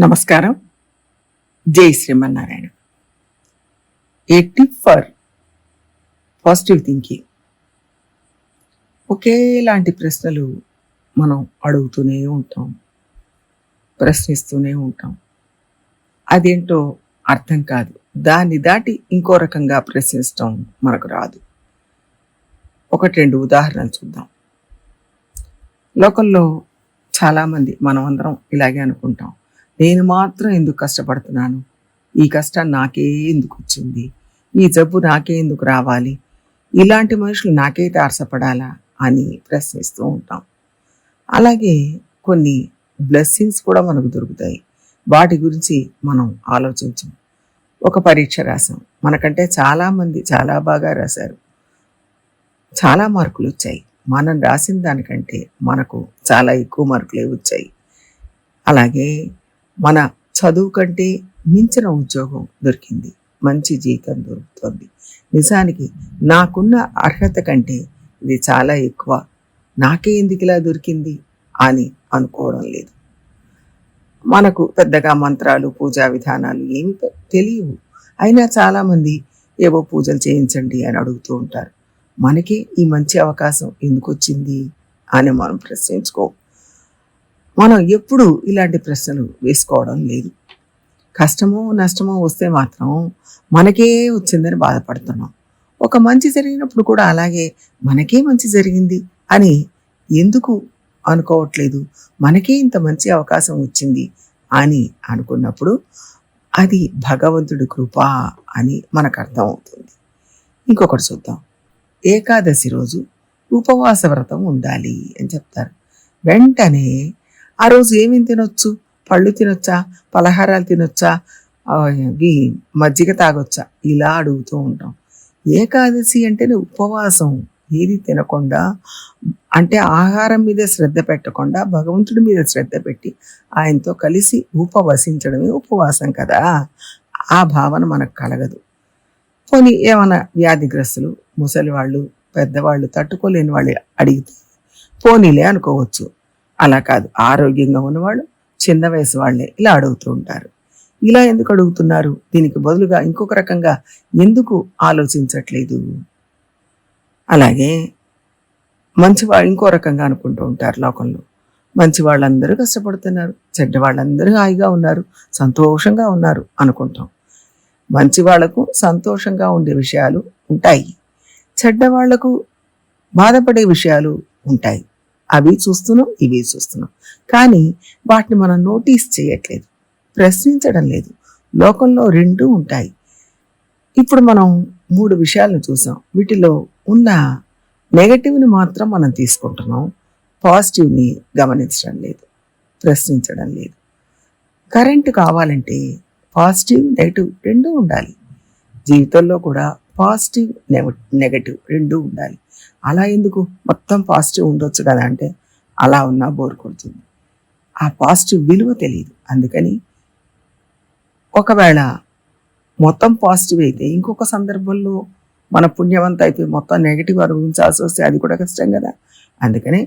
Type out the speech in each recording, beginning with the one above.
నమస్కారం. జై Srimannarayana. A tip for positive thinking. ఒకేలాంటి ప్రశ్నలు మనం అడుగుతూనే ఉంటాం ప్రశ్నిస్తూనే ఉంటాం. అదేంటో అర్థం కాదు. దాన్ని దాటి ఇంకో రకంగా ప్రశ్నించడం మనకు రాదు. ఒకటి రెండు ఉదాహరణలు చూద్దాం. లోకల్లో చాలామంది మనం అందరం ఇలాగే అనుకుంటాం. నేను మాత్రం ఎందుకు కష్టపడుతున్నాను? ఈ కష్టం నాకే ఎందుకు వచ్చింది? ఈ జబ్బు నాకే ఎందుకు రావాలి? ఇలాంటి మనుషులు నాకే తారసపడాలా అని ప్రశ్నిస్తూ ఉంటాం. అలాగే కొన్ని బ్లెస్సింగ్స్ కూడా మనకు దొరుకుతాయి. వాటి గురించి మనం ఆలోచించం. ఒక పరీక్ష రాసాం మనకంటే చాలామంది చాలా బాగా రాశారు. చాలా మార్కులు వచ్చాయి. మనం రాసిన దానికంటే మనకు చాలా ఎక్కువ మార్కులే వచ్చాయి. అలాగే మన చదువు కంటే మించిన ఉద్యోగం దొరికింది. మంచి జీతం దొరుకుతుంది. నిజానికి నాకున్న అర్హత కంటే ఇది చాలా ఎక్కువ. నాకే ఎందుకు ఇలా దొరికింది అని అనుకోవడం లేదు. మనకు పెద్దగా మంత్రాలు పూజా విధానాలు ఏమి తెలియవు. అయినా చాలామంది ఏవో పూజలు చేయించండి అని అడుగుతూ ఉంటారు. మనకే ఈ మంచి అవకాశం ఎందుకు వచ్చింది అని మనం ప్రశ్నించుకో. మనం ఎప్పుడు ఇలాంటి ప్రశ్నలు వేసుకోవడం లేదు. కష్టమో నష్టమో వస్తే మాత్రం మనకే వచ్చిందని బాధపడుతున్నాం. ఒక మంచి జరిగినప్పుడు కూడా అలాగే మనకే మంచి జరిగింది అని ఎందుకు అనుకోవట్లేదు? మనకే ఇంత మంచి అవకాశం వచ్చింది అని అనుకున్నప్పుడు అది భగవంతుడి కృప అని మనకు అర్థమవుతుంది. ఇంకొకటి చూద్దాం. ఏకాదశి రోజు ఉపవాస వ్రతం ఉండాలి అని చెప్తారు. వెంటనే ఆ రోజు ఏమేమి తినొచ్చు? పళ్ళు తినొచ్చా? పలహారాలు తినొచ్చా? అవి మజ్జిగ తాగొచ్చా? ఇలా అడుగుతూ ఉంటాం. ఏకాదశి అంటేనే ఉపవాసం. ఏది తినకుండా అంటే ఆహారం మీద శ్రద్ధ పెట్టకుండా భగవంతుడి మీద శ్రద్ధ పెట్టి ఆయనతో కలిసి ఉపవసించడమే ఉపవాసం కదా? ఆ భావన మనకు కలగదు. పోనీ ఏమైనా వ్యాధిగ్రస్తులు ముసలి వాళ్ళు పెద్దవాళ్ళు తట్టుకోలేని వాళ్ళు అడిగితే పోనీలే అనుకోవచ్చు. అలా కాదు. ఆరోగ్యంగా ఉన్నవాళ్ళు చిన్న వయసు వాళ్ళే. ఇలా అడుగుతూ ఉంటారు. ఇలా ఎందుకు అడుగుతున్నారు? దీనికి బదులుగా ఇంకొక రకంగా ఎందుకు ఆలోచించట్లేదు? అలాగే మంచివా ఇంకో రకంగా అనుకుంటూ ఉంటారు లోకంలో. మంచి వాళ్ళందరూ కష్టపడుతున్నారు. చెడ్డ వాళ్ళందరూ హాయిగా ఉన్నారు. సంతోషంగా ఉన్నారు అనుకుంటాం. మంచి వాళ్ళకు సంతోషంగా ఉండే విషయాలు ఉంటాయి. చెడ్డ వాళ్ళకు బాధపడే విషయాలు ఉంటాయి. అవి చూస్తున్నాం ఇవి చూస్తున్నాం. కానీ వాటిని మనం నోటీస్ చేయట్లేదు ప్రశ్నించడం లేదు. లోకంలో రెండు ఉంటాయి. ఇప్పుడు మనం మూడు విషయాలను చూసాం. వీటిలో ఉన్న నెగటివ్ని మాత్రం మనం తీసుకుంటున్నాం. పాజిటివ్ని గమనించడం లేదు ప్రశ్నించడం లేదు. కరెంటు కావాలంటే పాజిటివ్ నెగటివ్ రెండు ఉండాలి. జీవితంలో కూడా పాజిటివ్ నెగటివ్ రెండు ఉండాలి. అలా ఎందుకు? మొత్తం పాజిటివ్ ఉండొచ్చు కదా అంటే అలా ఉన్నా బోర్ కొడుతుంది. ఆ పాజిటివ్ విలువ తెలియదు అందుకని ఒకవేళ మొత్తం పాజిటివ్ అయితే ఇంకొక సందర్భంలో మన పుణ్యవంత అయిపోయి మొత్తం నెగిటివ్ అనుభవించాల్సి వస్తే అది కూడా కష్టం కదా. అందుకనే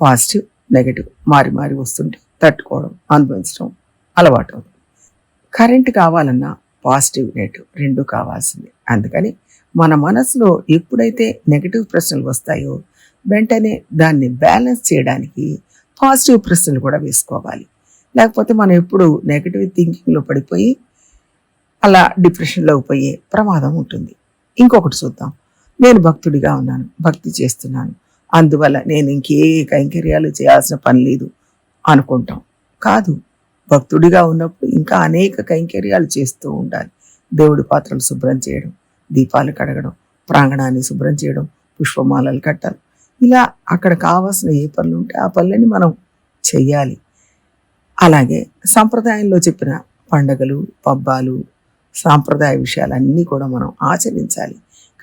పాజిటివ్ నెగిటివ్ మారి మారి వస్తుంటే తట్టుకోవడం అనుభవించడం అలవాటు అవుతుంది. కరెంట్ కావాలన్నా పాజిటివ్ నెగిటివ్ రెండు కావాల్సిందే. అందుకని మన మనసులో ఎప్పుడైతే నెగిటివ్ ప్రశ్నలు వస్తాయో వెంటనే దాన్ని బ్యాలెన్స్ చేయడానికి పాజిటివ్ ప్రశ్నలు కూడా వేసుకోవాలి. లేకపోతే మనం ఎప్పుడు నెగిటివ్ థింకింగ్లో పడిపోయి అలా డిప్రెషన్లోకి పోయే ప్రమాదం ఉంటుంది. ఇంకొకటి చూద్దాం. నేను భక్తుడిగా ఉన్నాను భక్తి చేస్తున్నాను. అందువల్ల నేను ఇంకే కైంకర్యాలు చేయాల్సిన పని లేదు అనుకుంటాం. కాదు భక్తుడిగా ఉన్నప్పుడు ఇంకా అనేక కైంకర్యాలు చేస్తూ ఉండాలి. దేవుడి పాత్రలు శుభ్రం చేయడం. దీపాలు కడగడం ప్రాంగణాన్ని శుభ్రం చేయడం పుష్పమాలలు కట్టాలి. ఇలా అక్కడ కావాల్సిన ఏ పనులు ఉంటే ఆ పనులని మనం చెయ్యాలి. అలాగే సంప్రదాయంలో చెప్పిన పండగలు పబ్బాలు సాంప్రదాయ విషయాలన్నీ కూడా మనం ఆచరించాలి.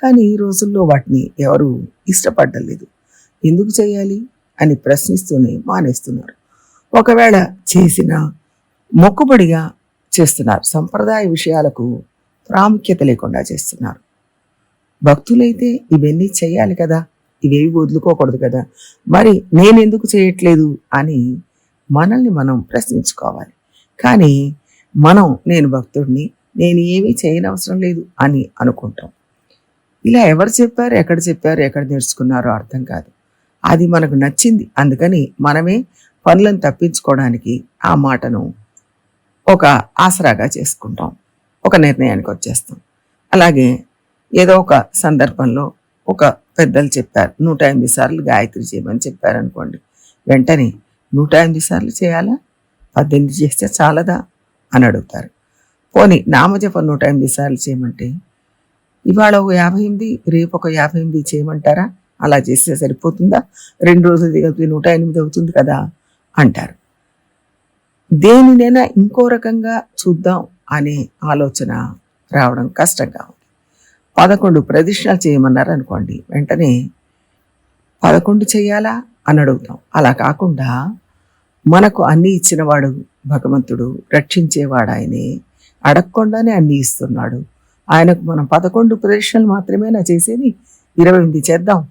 కానీ ఈ రోజుల్లో వాటిని ఎవరు ఇష్టపడలేదు ఎందుకు చేయాలి అని ప్రశ్నిస్తూనే మానేస్తున్నారు. ఒకవేళ చేసిన మొక్కుబడిగా చేస్తున్నారు సంప్రదాయ విషయాలకు ప్రాముఖ్యత లేకుండా చేస్తున్నారు. భక్తులైతే ఇవన్నీ చేయాలి కదా ఇవేవి వదులుకోకూడదు కదా మరి నేనెందుకు చేయట్లేదు అని మనల్ని మనం ప్రశ్నించుకోవాలి. కానీ మనం నేను భక్తుడిని నేను ఏమీ చేయనవసరం లేదు అని అనుకుంటాం. ఇలా ఎవరు చెప్పారు ఎక్కడ చెప్పారు ఎక్కడ నేర్చుకున్నారో అర్థం కాదు. అది మనకు నచ్చింది. అందుకని మనమే పనులను తప్పించుకోవడానికి ఆ మాటను ఒక ఆసరాగా చేసుకుంటాం. ఒక నిర్ణయానికి వచ్చేస్తాం. అలాగే ఏదో ఒక సందర్భంలో ఒక పెద్దలు చెప్పారు నూట ఎనిమిది సార్లు గాయత్రి చేయమని చెప్పారు అనుకోండి. వెంటనే నూట ఎనిమిది సార్లు చేయాలా? పద్దెనిమిది చేస్తే చాలదా? అని అడుగుతారు. పోనీ నామజపం నూట ఎనిమిది సార్లు చేయమంటే ఇవాళ ఒక యాభై ఎనిమిది రేపు ఒక యాభై ఎనిమిది చేయమంటారా? అలా చేస్తే సరిపోతుందా? రెండు రోజులు దిగలిపి నూట ఎనిమిది అవుతుంది కదా? అంటారు. దేనినైనా ఇంకో రకంగా చూద్దాం. అనే ఆలోచన రావడం కష్టంగా ఉంది. పదకొండు ప్రదక్షిణాలు చేయమన్నారు అనుకోండి వెంటనే పదకొండు చేయాలా అని అడుగుతాం. అలా కాకుండా మనకు అన్నీ ఇచ్చినవాడు భగవంతుడు రక్షించేవాడు ఆయనే అడగకుండానే అన్నీ ఇస్తున్నాడు. ఆయనకు మనం పదకొండు ప్రదక్షిణలు మాత్రమేనా చేసేది? ఇరవై ఎనిమిది చేద్దాం.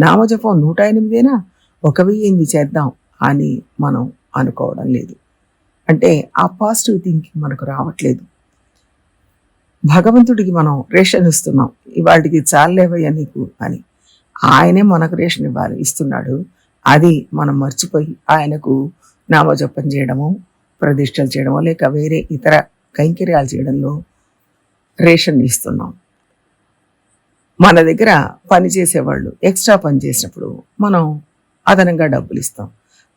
నామజపం నూట ఎనిమిదేనా? ఒక వెయ్యి ఎనిమిది చేద్దాం అని మనం అనుకోవడం లేదు. అంటే ఆ పాజిటివ్ థింకింగ్ మనకు రావట్లేదు. భగవంతుడికి మనం రేషన్ ఇస్తున్నాం. ఇవాటికి చాలేవయ్యా నీకు అని. ఆయనే మనకు రేషన్ ఇవ్వాలి ఇస్తున్నాడు. అది మనం మర్చిపోయి ఆయనకు నామజపం చేయడము ప్రతిష్టలు చేయడము లేక వేరే ఇతర కైంకర్యాలు చేయడంలో రేషన్ ఇస్తున్నాం. మన దగ్గర పని చేసేవాళ్ళు ఎక్స్ట్రా పని చేసినప్పుడు మనం అదనంగా డబ్బులు ఇస్తాం.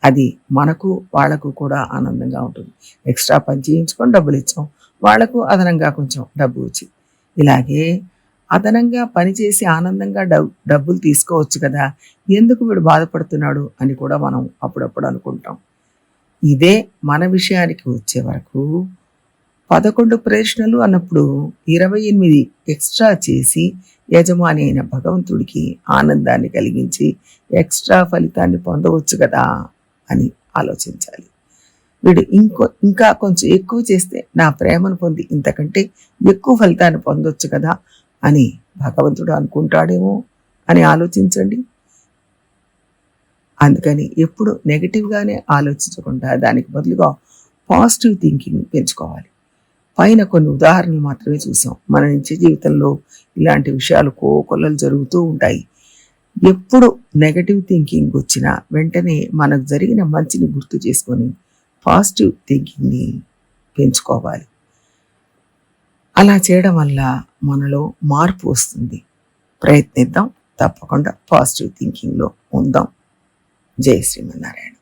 అది మనకు వాళ్ళకు కూడా ఆనందంగా ఉంటుంది. ఎక్స్ట్రా పని చేయించుకొని డబ్బులు ఇచ్చాం. వాళ్ళకు అదనంగా కొంచెం డబ్బు వచ్చి. ఇలాగే అదనంగా పనిచేసి ఆనందంగా డబ్బులు తీసుకోవచ్చు కదా. ఎందుకు వీడు బాధపడుతున్నాడు అని కూడా మనం అప్పుడప్పుడు అనుకుంటాం. ఇదే మన విషయానికి వచ్చే వరకు పదకొండు ప్రశ్నలు అన్నప్పుడు ఇరవై ఎనిమిది ఎక్స్ట్రా చేసి యజమాని అయిన భగవంతుడికి ఆనందాన్ని కలిగించి ఎక్స్ట్రా ఫలితాన్ని పొందవచ్చు కదా. అని ఆలోచించాలి. వీడు ఇంకో ఇంకా కొంచెం ఎక్కువ చేస్తే నా ప్రేమను పొంది ఇంతకంటే ఎక్కువ ఫలితాన్ని పొందొచ్చు కదా అని భగవంతుడు అనుకుంటాడేమో అని ఆలోచించండి. అందుకని ఎప్పుడు నెగిటివ్గానే ఆలోచించకుండా దానికి బదులుగా పాజిటివ్ థింకింగ్ పెంచుకోవాలి. పైన కొన్ని ఉదాహరణలు మాత్రమే చూసాం. మన నిత్య జీవితంలో ఇలాంటి విషయాలు కోకొల్లలు జరుగుతూ ఉంటాయి. ఎప్పుడు నెగటివ్ థింకింగ్ వచ్చినా వెంటనే మనకు జరిగిన మంచిని గుర్తు చేసుకొని పాజిటివ్ థింకింగ్ని పెంచుకోవాలి. అలా చేయడం వల్ల మనలో మార్పు వస్తుంది. ప్రయత్నిద్దాం. తప్పకుండా పాజిటివ్ థింకింగ్లో ఉందాం. జై శ్రీమన్నారాయణ.